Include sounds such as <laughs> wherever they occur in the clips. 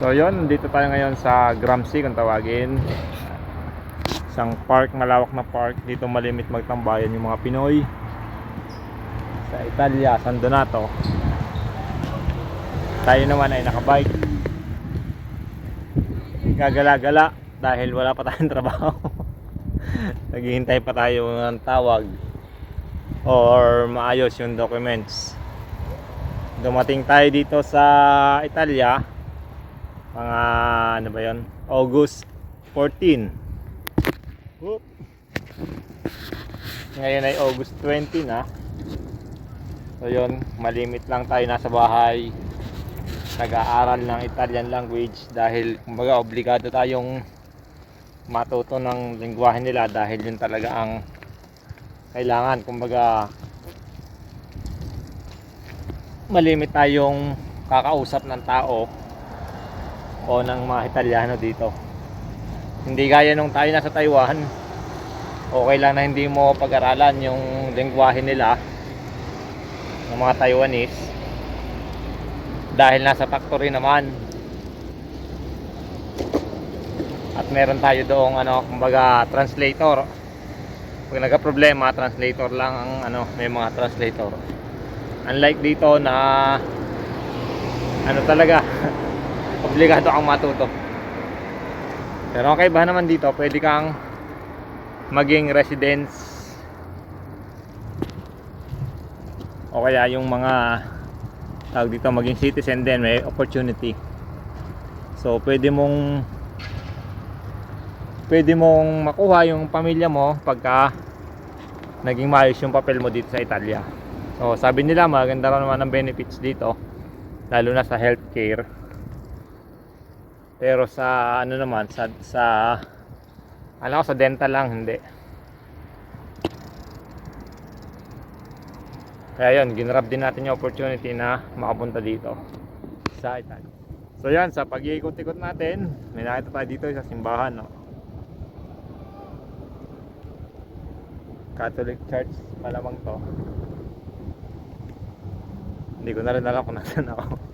So yun, dito tayo ngayon sa Gramsci kung tawagin. Isang park, malawak na park. Dito malimit magtambayan yung mga Pinoy. Sa Italia, San Donato. Tayo naman ay nakabike. Gagala-gala dahil wala pa tayong <laughs> trabaho. Naghihintay pa tayo ng tawag or maayos yung documents. Dumating tayo dito sa Italia mga ano ba yon August 14 Whoop. ngayon ay August 20 na. So yun malimit lang tayo nasa bahay. Nag-aaral ng Italian language dahil kumbaga obligado tayong matuto ng lingwahe nila dahil yun talaga ang kailangan. Kumbaga malimit tayong kakausap ng tao o ng mga Italiano dito. Hindi gaya nung tayo nasa Taiwan. Okay lang na hindi mo pag-aralan yung lengguwahe nila ng mga Taiwanese dahil nasa factory naman. At meron tayo doong ano, kumbaga translator. Pag nagka-problema, translator lang ang ano, may mga translator. Unlike dito na ano talaga <laughs> obligado kang matuto. Pero okay ba naman dito pwede kang maging residence. O kaya yung mga tawag dito maging citizen din may opportunity. So pwede mong pwede mong makuha yung pamilya mo pagka naging maayos yung papel mo dito sa Italia. So sabi nila maganda raw naman ang benefits dito lalo na sa healthcare pero sa ano naman sa sa ano sa dental lang hindi. Kaya yun ginrab din natin yung opportunity na makapunta dito sa Italy. So yan sa pag-iikot-ikot natin may nakita tayo dito sa simbahan no? Catholic Church malamang to. Hindi ko na rin alam kung <laughs> nasan ako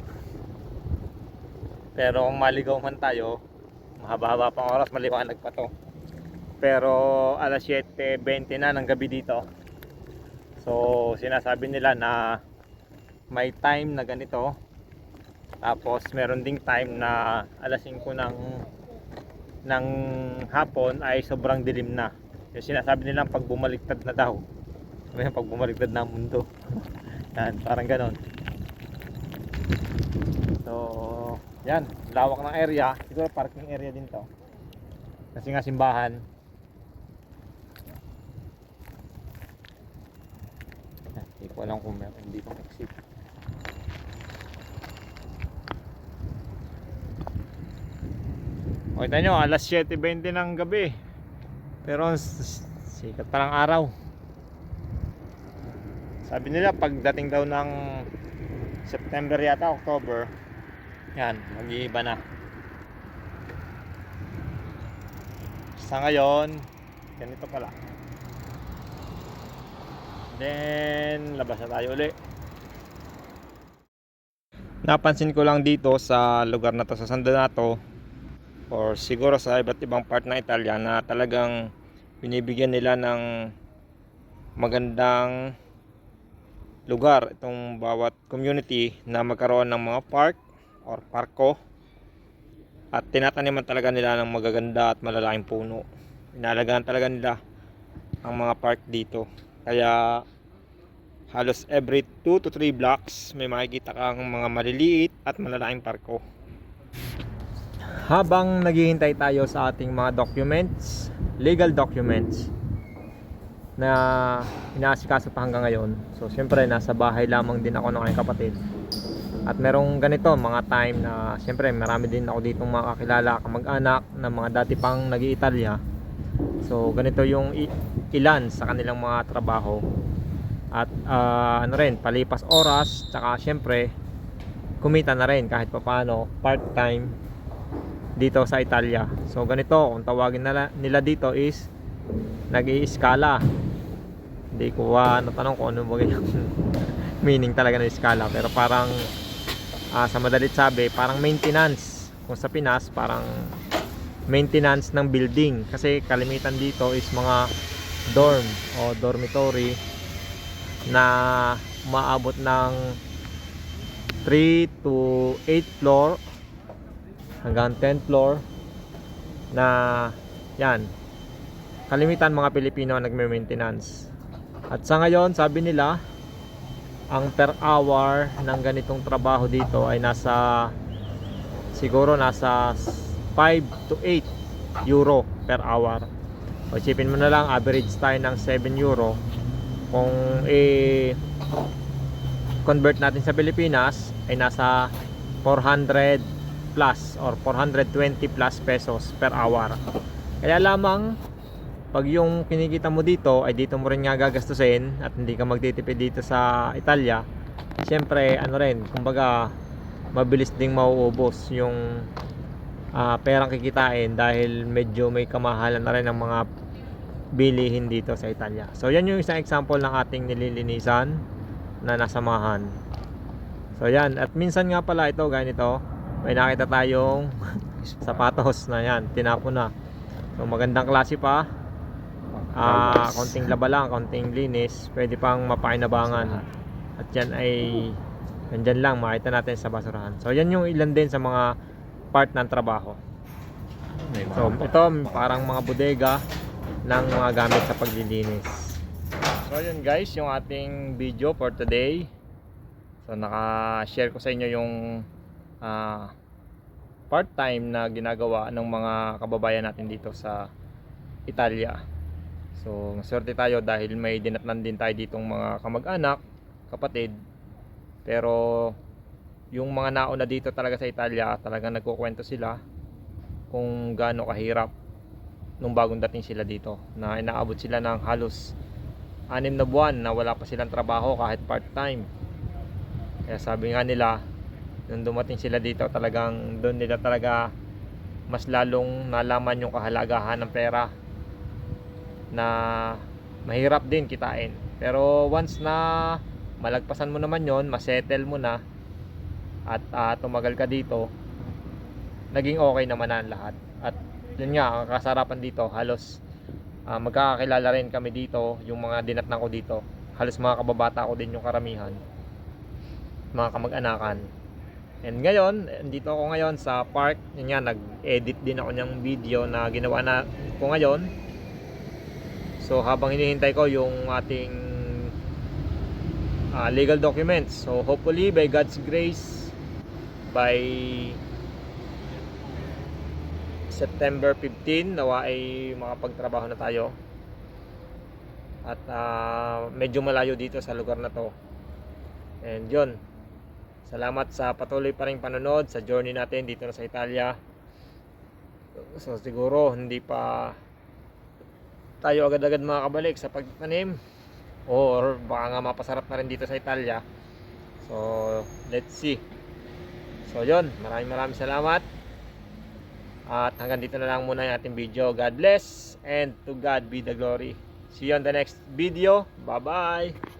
pero kung maligaw man tayo, mahaba-haba pang oras, maliwanag pa to. Pero alas 7.20 na ng gabi dito. So sinasabi nila na may time na ganito. Tapos meron ding time na alas 5 ng ng hapon ay sobrang dilim na. Yung sinasabi nila pag bumaliktad na daw. May pag bumaliktad na ang mundo. <laughs> Yan, parang ganon. So, yan, lawak ng area. Siguro parking area din to. Kasi nga simbahan. Hindi ko alam kung meron dito exit. O, kita nyo, alas 7.20 ng gabi. Pero sikat pa ng araw. Sabi nila pagdating daw ng September yata, October, yan, mag-iiba na. Sa ngayon, ganito pala. Then, labas na tayo uli. Napansin ko lang dito sa lugar na to sa San Donato or siguro sa iba't ibang part ng Italia na talagang binibigyan nila ng magandang lugar itong bawat community na magkaroon ng mga park or parko at tinataniman talaga nila ng magaganda at malalaking puno inalagaan talaga nila ang mga park dito kaya halos every 2 to 3 blocks may makikita kang mga maliliit at malalaking parko habang naghihintay tayo sa ating mga documents legal documents na inaasikaso pa hanggang ngayon. So, siyempre, nasa bahay lamang din ako ng aking kapatid. At merong ganito, mga time na, siyempre, marami din ako ditong mga kakilala, kamag-anak, na mga dati pang nag italya So, ganito yung ilan sa kanilang mga trabaho. At, ah, ano rin, palipas oras, tsaka, siyempre, kumita na rin kahit papaano, part-time, dito sa Italia. So, ganito, kung tawagin nila, nila dito is, nag-i-skala. Hindi ko uh, natanong kung ano ba yung <laughs> meaning talaga ng skala. Pero parang, ah, sa madalit sabi, parang maintenance. Kung sa Pinas, parang maintenance ng building. Kasi kalimitan dito is mga dorm o dormitory na maabot ng 3 to 8 floor hanggang 10 floor na yan. Kalimitan mga Pilipino ang nagme-maintenance. At sa ngayon sabi nila ang per hour ng ganitong trabaho dito ay nasa siguro nasa 5 to 8 euro per hour. O isipin mo na lang average tayo ng 7 euro. Kung i convert natin sa Pilipinas ay nasa 400 plus or 420 plus pesos per hour. Kaya lamang pag yung kinikita mo dito ay dito mo rin nga gagastusin at hindi ka magtitipid dito sa Italia syempre ano rin kumbaga mabilis ding mauubos yung ah, perang kikitain dahil medyo may kamahalan na rin ang mga bilihin dito sa Italia. So yan yung isang example ng ating nililinisan na nasamahan so yan. At minsan nga pala ito ganito may nakita tayong <laughs> sapatos na yan. Tinapo na. So magandang klase pa Ah, konting laba lang, konting linis, pwede pang mapakinabangan. At yan ay nandyan lang, makita natin sa basurahan. So yan yung ilan din sa mga part ng trabaho. So ito parang mga bodega ng mga gamit sa paglilinis. So yun guys, yung ating video for today. So naka-share ko sa inyo yung ah, part-time na ginagawa ng mga kababayan natin dito sa Italia. So, swerte tayo dahil may dinatnan din tayo ditong mga kamag-anak, kapatid. Pero yung mga nauna dito talaga sa Italia, talagang nagkukwento sila kung gaano kahirap nung bagong dating sila dito. Na inaabot sila ng halos anim na buwan na wala pa silang trabaho kahit part-time. Kaya sabi nga nila, nung dumating sila dito, talagang doon nila talaga mas lalong nalaman yung kahalagahan ng pera na mahirap din kitain. Pero once na malagpasan mo naman yon, masettle mo na at ah, tumagal ka dito, naging okay naman na ang lahat. At yun nga, ang kasarapan dito, halos ah, magkakakilala rin kami dito, yung mga dinatnan ko dito. Halos mga kababata ko din yung karamihan. Mga kamag-anakan. And ngayon, dito ako ngayon sa park. Yun nga, nag-edit din ako ng video na ginawa na ko ngayon. So habang hinihintay ko yung ating ah, legal documents. So hopefully by God's grace by September 15 nawa ay makapagtrabaho na tayo. At ah, medyo malayo dito sa lugar na to. And yun. Salamat sa patuloy pa rin panonood sa journey natin dito na sa Italia. So siguro hindi pa tayo agad-agad makakabalik sa pagtanim. Or baka nga mapasarap na rin dito sa Italia. So let's see. So yun. Maraming maraming salamat. At hanggang dito na lang muna yung ating video. God bless and to God be the glory. See you on the next video. Bye bye